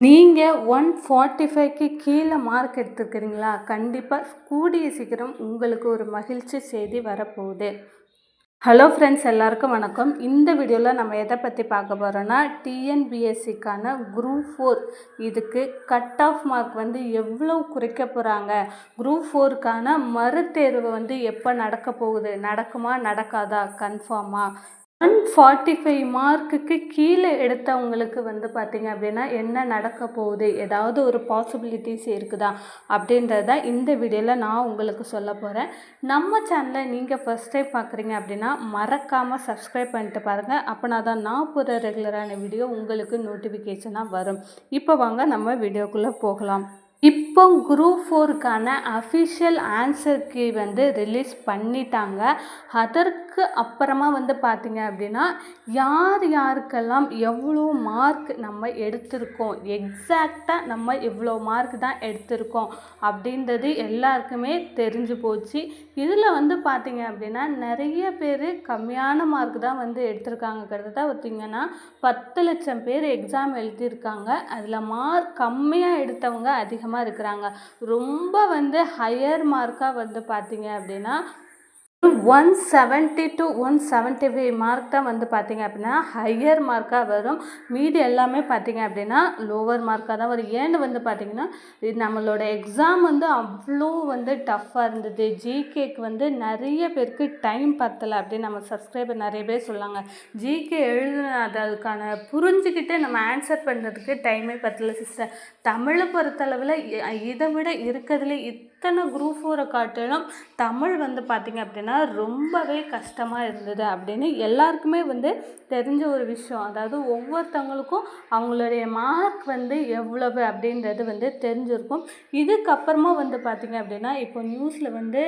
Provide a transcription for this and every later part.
நீங்கள் one forty ஃபைவ்க்கு கீழே மார்க் எடுத்துருக்கிறீங்களா? கண்டிப்பாக கூடிய சீக்கிரம் உங்களுக்கு ஒரு மகிழ்ச்சி செய்தி வரப்போகுது. ஹலோ ஃப்ரெண்ட்ஸ் எல்லாருக்கும் வணக்கம். இந்த வீடியோவில் நம்ம எதை பற்றி பார்க்க போகிறோன்னா டிஎன்பிஎஸ்சிக்கான குரூப் ஃபோர் இதுக்கு கட் ஆஃப் மார்க் வந்து எவ்வளோ குறைக்க போகிறாங்க குரூப் ஃபோருக்கான மறுதேர்வு வந்து எப்போ நடக்க போகுது? நடக்குமா? நடக்காதா? கன்ஃபார்மாக ஒன் ஃபார்ட்டி ஃபைவ் மார்க்குக்கு கீழே எடுத்தவங்களுக்கு வந்து பார்த்திங்க அப்படின்னா என்ன நடக்க போகுது? ஏதாவது ஒரு பாசிபிலிட்டிஸ் இருக்குதா? அப்படின்றத இந்த வீடியோவில் நான் உங்களுக்கு சொல்ல போகிறேன் நம்ம சேனலை நீங்கள் ஃபஸ்ட் டைம் பார்க்குறீங்க அப்படின்னா மறக்காமல் சப்ஸ்கிரைப் பண்ணிட்டு பாருங்கள் அப்போனா தான் நான் போகிற ரெகுலரான வீடியோ உங்களுக்கு நோட்டிஃபிகேஷனாக வரும். இப்போ வாங்க நம்ம வீடியோக்குள்ளே போகலாம். இப்போ குரூப் ஃபோருக்கான அஃபிஷியல் ஆன்சர் கீ வந்து ரிலீஸ் பண்ணிட்டாங்க. அதற்கு அப்புறமா வந்து பார்த்திங்க அப்படின்னா யார் யாருக்கெல்லாம் எவ்வளோ மார்க் நம்ம எடுத்திருக்கோம்? எக்ஸாக்டாக நம்ம இவ்வளோ மார்க் தான் எடுத்திருக்கோம் அப்படின்றது எல்லாருக்குமே தெரிஞ்சு போச்சு. இதில் வந்து பார்த்திங்க அப்படின்னா நிறைய பேர் கம்மியான மார்க் தான் வந்து எடுத்திருக்காங்க கிட்டத்தட்ட பார்த்திங்கன்னா பத்து லட்சம் பேர் எக்ஸாம் எழுதியிருக்காங்க. அதில் மார்க் கம்மியாக எடுத்தவங்க அதிகமாக இருக்கிறாங்க. ரொம்ப வந்து ஹையர் மார்க்காக வந்து பார்த்தீங்க அப்படின்னா one seventy to one seventy five mark தான் வந்து பார்த்தீங்க அப்படின்னா ஹையர் மார்க்காக வரும். மீதி எல்லாமே பார்த்தீங்க அப்படின்னா லோவர் மார்க்காக தான் வரும். ஏன்னு வந்து பார்த்தீங்கன்னா நம்மளோட எக்ஸாம் வந்து அவ்வளோ வந்து டஃப்பாக இருந்தது. ஜிகேக்கு வந்து நிறைய பேருக்கு டைம் பத்தலை அப்படின்னு நம்ம சப்ஸ்கிரைபர் நிறைய பேர் சொல்லாங்க ஜிகே எழுதுன அது அதுக்கான புரிஞ்சுக்கிட்டு நம்ம ஆன்சர் பண்ணுறதுக்கு டைமே பத்தலை சிஸ்டர் தமிழை பொறுத்தளவில் இதை விட இருக்கிறதுலே இத்தனை குரூப் ஃபோரை காட்டிலும் தமிழ் வந்து பார்த்திங்க அப்படின்னா ரொம்பவே கஷ்டமாக இருந்தது அப்படின்னு எல்லாருக்குமே வந்து தெரிஞ்ச ஒரு விஷயம். அதாவது ஒவ்வொருத்தவங்களுக்கும் அவங்களுடைய மார்க் வந்து எவ்வளவு அப்படின்றது வந்து தெரிஞ்சிருக்கும். இதுக்கப்புறமா வந்து பார்த்திங்க அப்படின்னா இப்போ நியூஸில் வந்து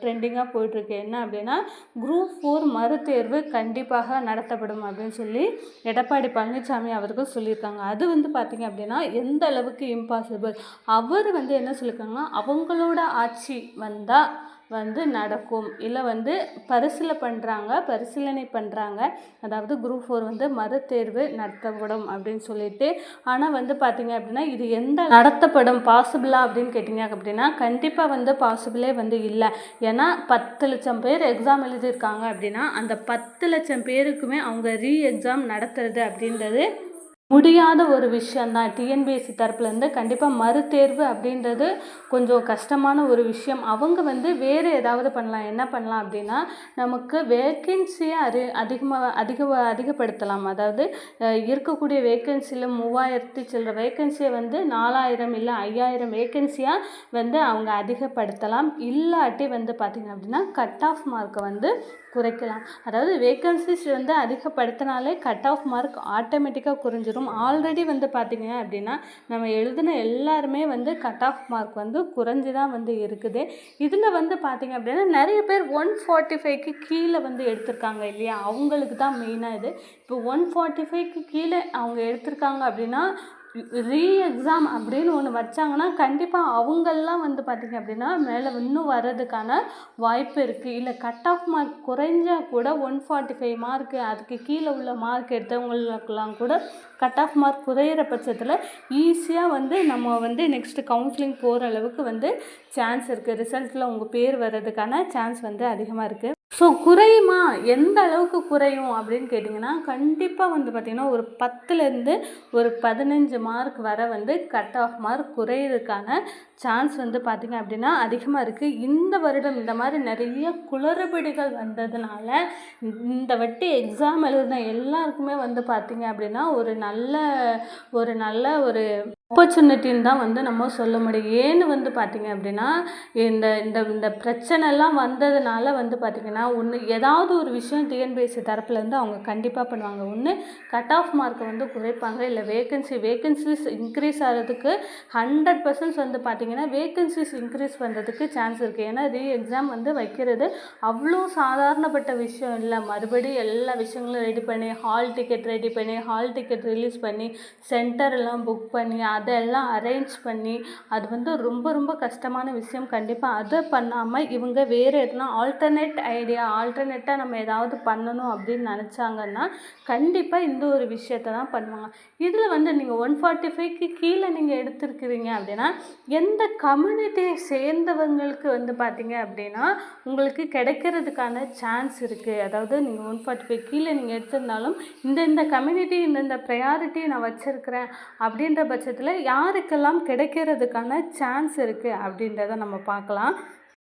ட்ரெண்டிங்காக போயிட்டுருக்கு. என்ன அப்படின்னா குரூப் ஃபோர் மறுதேர்வு கண்டிப்பாக நடத்தப்படும் அப்படின்னு சொல்லி எடப்பாடி பழனிசாமி அவர்கள் சொல்லியிருக்காங்க. அது வந்து பார்த்திங்க அப்படின்னா எந்த அளவுக்கு இம்பாசிபிள் அவர் வந்து என்ன சொல்லியிருக்காங்கன்னா அவங்களோட ஆட்சி வந்தால் வந்து நடக்கும். இல்லை வந்து பரிசீலனை பண்ணுறாங்க பரிசீலனை பண்ணுறாங்க அதாவது குரூப் ஃபோர் வந்து மறுதேர்வு நடத்தப்படும் அப்படின்னு சொல்லிட்டு. ஆனால் வந்து பார்த்திங்க அப்படின்னா இது எந்த நடத்தப்படும் பாசிபிளா அப்படின்னு கேட்டிங்க அப்படின்னா கண்டிப்பாக வந்து பாசிபிளே வந்து இல்லை. ஏன்னா பத்து லட்சம் பேர் எக்ஸாம் எழுதியிருக்காங்க அப்படின்னா அந்த பத்து லட்சம் பேருக்குமே அவங்க ரீ எக்ஸாம் நடத்துறது அப்படின்றது முடியாத ஒரு விஷயந்தான் டிஎன்பிஎஸ்சி தரப்புலேருந்து கண்டிப்பாக மறுதேர்வு அப்படின்றது கொஞ்சம் கஷ்டமான ஒரு விஷயம். அவங்க வந்து வேறு ஏதாவது பண்ணலாம். என்ன பண்ணலாம் அப்படின்னா நமக்கு வேக்கன்சியை அறி அதிகமாக அதிக அதிகப்படுத்தலாம். அதாவது இருக்கக்கூடிய வேக்கன்சியில் மூவாயிரத்தி சில்லற வேக்கன்சியை வந்து நாலாயிரம் இல்லை ஐயாயிரம் வேக்கன்சியாக வந்து அவங்க அதிகப்படுத்தலாம். இல்லாட்டி வந்து பார்த்திங்க அப்படின்னா கட் ஆஃப் மார்க்கை வந்து குறைக்கலாம். அதாவது வேக்கன்சிஸ் வந்து அதிகப்படுத்தினாலே கட் ஆஃப் மார்க் ஆட்டோமேட்டிக்காக குறைஞ்சிரும். ஆல்ரெடி வந்து பார்த்திங்க அப்படின்னா நம்ம எழுதின எல்லாருமே வந்து கட் ஆஃப் மார்க் வந்து குறைஞ்சி தான் வந்து இருக்குது. இதில் வந்து பார்த்திங்க அப்படின்னா நிறைய பேர் ஒன் ஃபார்ட்டி ஃபைவ்க்கு கீழே வந்து எடுத்திருக்காங்க இல்லையா? அவங்களுக்கு தான் மெயினாக இது. இப்போ ஒன் ஃபார்ட்டி ஃபைவ்க்கு கீழே அவங்க எடுத்திருக்காங்க அப்படின்னா ரீ எக்ஸாம் அப்படின்னு ஒன்று வச்சாங்கன்னா கண்டிப்பாக அவங்கெல்லாம் வந்து பார்த்திங்க அப்படின்னா மேலே இன்னும் வர்றதுக்கான வாய்ப்பு இருக்குது இல்லை கட் ஆஃப் மார்க் குறைஞ்சால் கூட ஒன் ஃபார்ட்டி ஃபைவ் மார்க்கு அதுக்கு கீழே உள்ள மார்க் எடுத்தவங்களுக்கெல்லாம் கூட கட் ஆஃப் மார்க் குறையிற பட்சத்தில் ஈஸியாக வந்து நம்ம வந்து நெக்ஸ்ட்டு கவுன்சிலிங் போகிற அளவுக்கு வந்து சான்ஸ் இருக்குது ரிசல்ட்டில் உங்கள் பேர் வர்றதுக்கான சான்ஸ் வந்து அதிகமாக இருக்குது ஸோ குறையுமா? எந்த அளவுக்கு குறையும் அப்படின்னு கேட்டிங்கன்னா கண்டிப்பாக வந்து பார்த்திங்கன்னா ஒரு பத்துலேருந்து ஒரு பதினஞ்சு மார்க் வர வந்து கட் ஆஃப் மார்க் குறையிறதுக்கான சான்ஸ் வந்து பார்த்திங்க அப்படின்னா அதிகமாக இருக்குது இந்த வருடம் இந்த மாதிரி நிறைய குளறுபடிகள் வந்ததுனால இந்த வட்டி எக்ஸாம் எழுதின எல்லாருக்குமே வந்து பார்த்திங்க அப்படின்னா ஒரு நல்ல ஒரு நல்ல ஒரு ஆப்பர்ச்சுனிட்டின்னு தான் வந்து நம்ம சொல்ல முடியும். ஏன்னு வந்து பார்த்திங்க அப்படின்னா இந்த இந்த இந்த பிரச்சனைலாம் வந்ததுனால வந்து பார்த்திங்கன்னா ஒன்று ஏதாவது ஒரு விஷயம் டிஎன்பிஎஸ்சி தரப்புலேருந்து அவங்க கண்டிப்பாக பண்ணுவாங்க. ஒன்று கட் ஆஃப் மார்க்கை வந்து குறைப்பாங்க. இல்லை வேகன்சி வேகன்சிஸ் இன்க்ரீஸ் ஆகிறதுக்கு ஹண்ட்ரட் பர்சன்ட் வந்து பார்த்திங்கன்னா வேகன்சிஸ் இன்க்ரீஸ் பண்ணுறதுக்கு சான்ஸ் இருக்குது ஏன்னா ரீ எக்ஸாம் வந்து வைக்கிறது அவ்வளோ சாதாரணப்பட்ட விஷயம் இல்லை. மறுபடியும் எல்லா விஷயங்களும் ரெடி பண்ணி ஹால் டிக்கெட் ரெடி பண்ணி ஹால் டிக்கெட் ரிலீஸ் பண்ணி சென்டர் எல்லாம் புக் பண்ணி அதெல்லாம் அரேஞ்ச் பண்ணி அது வந்து ரொம்ப ரொம்ப கஷ்டமான விஷயம். கண்டிப்பாக அதை பண்ணாமல் இவங்க வேறு எதுனா ஆல்டர்னேட் ஐடியா ஆல்டர்னேட்டாக நம்ம ஏதாவது பண்ணணும் அப்படின்னு நினச்சாங்கன்னா கண்டிப்பாக இந்த ஒரு விஷயத்தை தான் பண்ணுவாங்க. இதில் வந்து நீங்கள் ஒன் ஃபார்ட்டி ஃபைவ்க்கு கீழே நீங்கள் எடுத்துருக்குறீங்க அப்படின்னா எந்த கம்யூனிட்டியை சேர்ந்தவங்களுக்கு வந்து பார்த்தீங்க அப்படின்னா உங்களுக்கு கிடைக்கிறதுக்கான சான்ஸ் இருக்குது அதாவது நீங்கள் ஒன் ஃபார்ட்டி ஃபைவ் கீழே நீங்கள் எடுத்திருந்தாலும் இந்த இந்த கம்யூனிட்டி இந்த இந்த ப்ரையாரிட்டி நான் வச்சுருக்கிறேன் அப்படின்ற பட்சத்தில் யாருக்கெல்லாம் கிடைக்கிறதுக்கான சான்ஸ் இருக்குது அப்படின்றத நம்ம பார்க்கலாம்.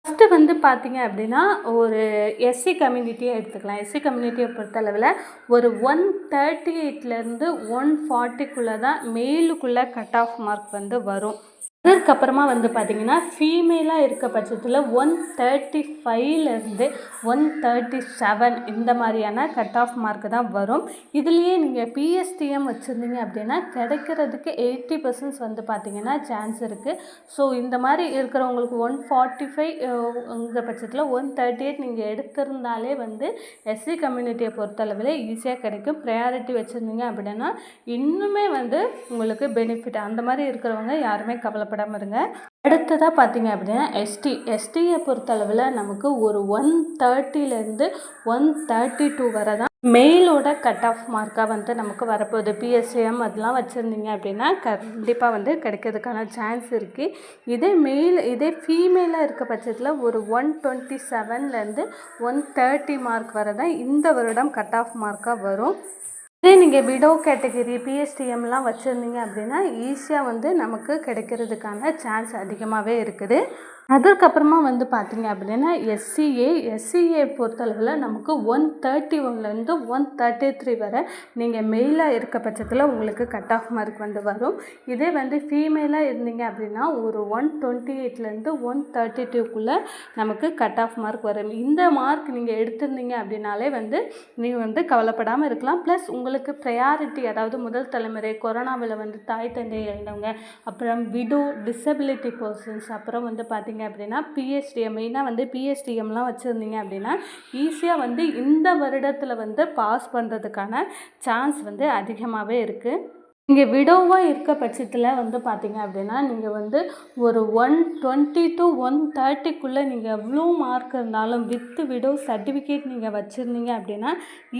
ஃபஸ்ட்டு வந்து பார்த்திங்க அப்படின்னா ஒரு எஸ்சி கம்யூனிட்டியை எடுத்துக்கலாம். எஸ்சி கம்யூனிட்டியை பொறுத்தளவில் ஒரு ஒன் தேர்ட்டி எயிட்லேருந்து ஒன் ஃபார்ட்டிக்குள்ளே தான் மெயிலுக்குள்ளே கட் ஆஃப் மார்க் வந்து வரும். அதற்கப்புறமா வந்து பார்த்திங்கன்னா ஃபீமேலாக இருக்க பட்சத்தில் ஒன் தேர்ட்டி ஃபைவ்லேருந்து ஒன் தேர்ட்டி செவன் இந்த மாதிரியான கட் ஆஃப் மார்க்கு தான் வரும். இதுலேயே நீங்கள் பிஎஸ்டிஎம் வச்சுருந்தீங்க அப்படின்னா கிடைக்கிறதுக்கு எயிட்டி பர்சன்ட்ஸ் வந்து பார்த்திங்கன்னா சான்ஸ் இருக்குது ஸோ இந்த மாதிரி இருக்கிறவங்களுக்கு ஒன் ஃபார்ட்டி ஃபைவ் பட்சத்தில் ஒன் தேர்ட்டி எயிட் நீங்கள் எடுத்திருந்தாலே வந்து எஸ்சி கம்யூனிட்டியை பொறுத்தளவில் ஈஸியாக கிடைக்கும். ப்ரையாரிட்டி வச்சுருந்தீங்க அப்படின்னா இன்னுமே வந்து உங்களுக்கு பெனிஃபிட் அந்த மாதிரி இருக்கிறவங்க யாருமே கவலை கவலைப்படாமல் இருங்க. அடுத்ததாக பார்த்தீங்க அப்படின்னா எஸ்டி எஸ்டியை பொறுத்தளவில் நமக்கு ஒரு ஒன் தேர்ட்டிலேருந்து ஒன் தேர்ட்டி டூ வரை தான் மெயிலோட கட் ஆஃப் மார்க்காக வந்து நமக்கு வரப்போகுது. பிஎஸ்சிஎம் அதெல்லாம் வச்சுருந்தீங்க அப்படின்னா கண்டிப்பாக வந்து கிடைக்கிறதுக்கான சான்ஸ் இருக்குது இதே மெயில் இதே ஃபீமேலாக இருக்க பட்சத்தில் ஒரு ஒன் டுவெண்ட்டி செவன்லேருந்து ஒன் தேர்ட்டி மார்க் வரை தான் இந்த வருடம் கட் ஆஃப் மார்க்காக வரும். இதே நீங்கள் விடோ கேட்டகரி பிஎஸ்டிஎம்லாம் வச்சுருந்தீங்க அப்படின்னா ஈஸியாக வந்து நமக்கு கிடைக்கிறதுக்கான சான்ஸ் அதிகமாகவே இருக்குது. அதுக்கப்புறமா வந்து பார்த்திங்க அப்படின்னா எஸ்சிஏ எஸ்சிஏ பொறுத்தளவில் நமக்கு ஒன் தேர்ட்டி ஒன்லேருந்து ஒன் தேர்ட்டி த்ரீ வரை நீங்கள் மெயிலாக இருக்க பட்சத்தில் உங்களுக்கு கட் ஆஃப் மார்க் வந்து வரும். இதே வந்து ஃபீமேலாக இருந்தீங்க அப்படின்னா ஒரு ஒன் டுவெண்ட்டி எயிட்லேருந்து ஒன் தேர்ட்டி டூக்குள்ளே நமக்கு கட் ஆஃப் மார்க் வரும். இந்த மார்க் நீங்கள் எடுத்திருந்தீங்க அப்படின்னாலே வந்து நீங்கள் வந்து கவலைப்படாமல் இருக்கலாம். ப்ளஸ் உங்களுக்கு ப்ரையாரிட்டி அதாவது முதல் தலைமுறை கொரோனாவில் வந்து தாய் தந்தை இழந்தவங்க அப்புறம் விடோ டிசபிலிட்டி பர்சன்ஸ் அப்புறம் வந்து பார்த்திங்க அப்படின்னா பிஎஸ்டிஎம் மெயினாக வந்து பிஎஸ்டிஎம்லாம் வச்சுருந்தீங்க அப்படின்னா ஈஸியாக வந்து இந்த வருடத்தில் வந்து பாஸ் பண்ணுறதுக்கான சான்ஸ் வந்து அதிகமாகவே இருக்குது நீங்கள் விடோவாக இருக்க பட்சத்தில் வந்து பார்த்தீங்க அப்படின்னா நீங்கள் வந்து ஒரு ஒன் டுவெண்ட்டி டு ஒன் தேர்ட்டிக்குள்ளே நீங்கள் எவ்வளோ மார்க் இருந்தாலும் வித்து விடோ சர்டிஃபிகேட் நீங்கள் வச்சுருந்தீங்க அப்படின்னா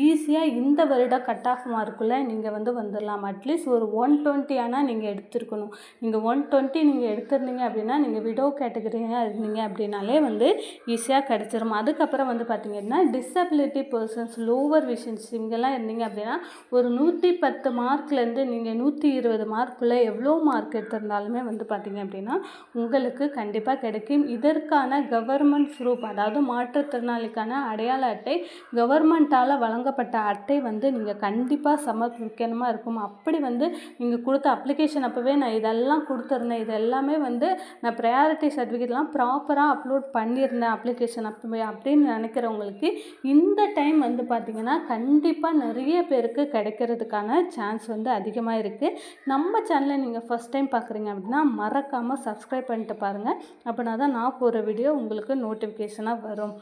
ஈஸியாக இந்த வருடம் கட் ஆஃப் மார்க்குள்ளே நீங்கள் வந்து வந்துடலாம் அட்லீஸ்ட் ஒரு ஒன் டுவெண்ட்டி ஆனால் நீங்கள் எடுத்துருக்கணும். நீங்கள் ஒன் டுவெண்ட்டி நீங்கள் எடுத்திருந்தீங்க அப்படின்னா நீங்கள் விடோ கேட்டகரியாக இருந்தீங்க அப்படின்னாலே வந்து ஈஸியாக கிடச்சிரும். அதுக்கப்புறம் வந்து பார்த்திங்கன்னா டிசபிலிட்டி பர்சன்ஸ் லோவர் விஷன்ஸ் இங்கெல்லாம் இருந்தீங்க அப்படின்னா ஒரு நூற்றி பத்து மார்க்லேருந்து நீங்கள் நீங்கள் நூற்றி இருபது மார்க்குள்ளே எவ்வளோ மார்க் எடுத்திருந்தாலுமே வந்து பார்த்திங்க அப்படின்னா உங்களுக்கு கண்டிப்பாக கிடைக்கும். இதற்கான கவர்மெண்ட் ப்ரூஃப் அதாவது மாற்றுத்திறனாளிக்கான அடையாள அட்டை கவர்மெண்ட்டால் வழங்கப்பட்ட அட்டை வந்து நீங்கள் கண்டிப்பாக சமர்ப்பிக்கணுமா இருக்கும். அப்படி வந்து நீங்கள் கொடுத்த அப்ளிகேஷன் அப்போவே நான் இதெல்லாம் கொடுத்துருந்தேன். இது எல்லாமே வந்து நான் ப்ரையாரிட்டி சர்டிஃபிகேட்லாம் ப்ராப்பராக அப்லோட் பண்ணியிருந்தேன் அப்ளிகேஷன் அப்போவே அப்படின்னு நினைக்கிறவங்களுக்கு இந்த டைம் வந்து பார்த்திங்கன்னா கண்டிப்பாக நிறைய பேருக்கு கிடைக்கிறதுக்கான சான்ஸ் வந்து அதிகமாக இருக்குது நம்ம சேனலை நீங்கள் ஃபஸ்ட் டைம் பார்க்குறீங்க அப்படின்னா மறக்காமல் சப்ஸ்கிரைப் பண்ணிட்டு பாருங்கள் அப்படின்னா தான் நான் போகிற வீடியோ உங்களுக்கு நோட்டிஃபிகேஷனாக வரும்.